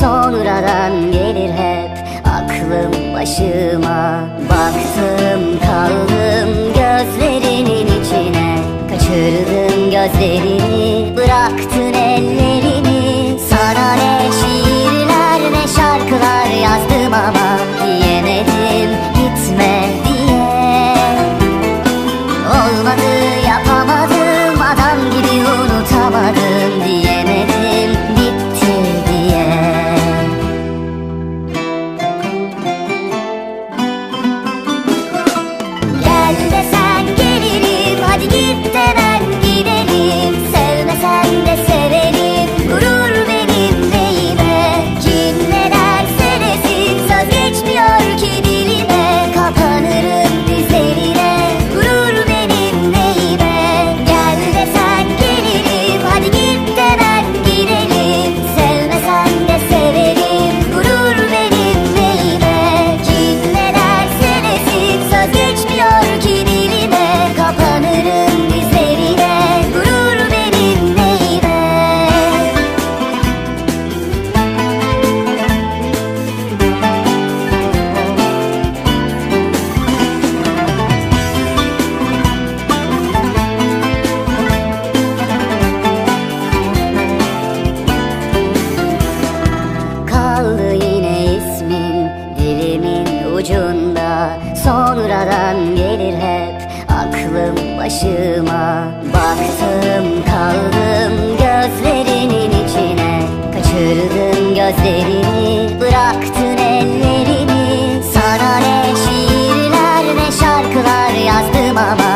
Sonradan gelir hep aklım başıma. Baktım kaldım gözlerinin içine. Kaçırdım gözlerini bıraktın ellerini. Sana ne şiirler ne şarkılar yazdım ama Diyemedim gitme diye. Olmadı ucunda Sonradan gelir hep aklım başıma. Baktım kaldım gözlerinin içine. Kaçırdım gözlerini bıraktın ellerini Sana ne şiirler ne şarkılar yazdım ama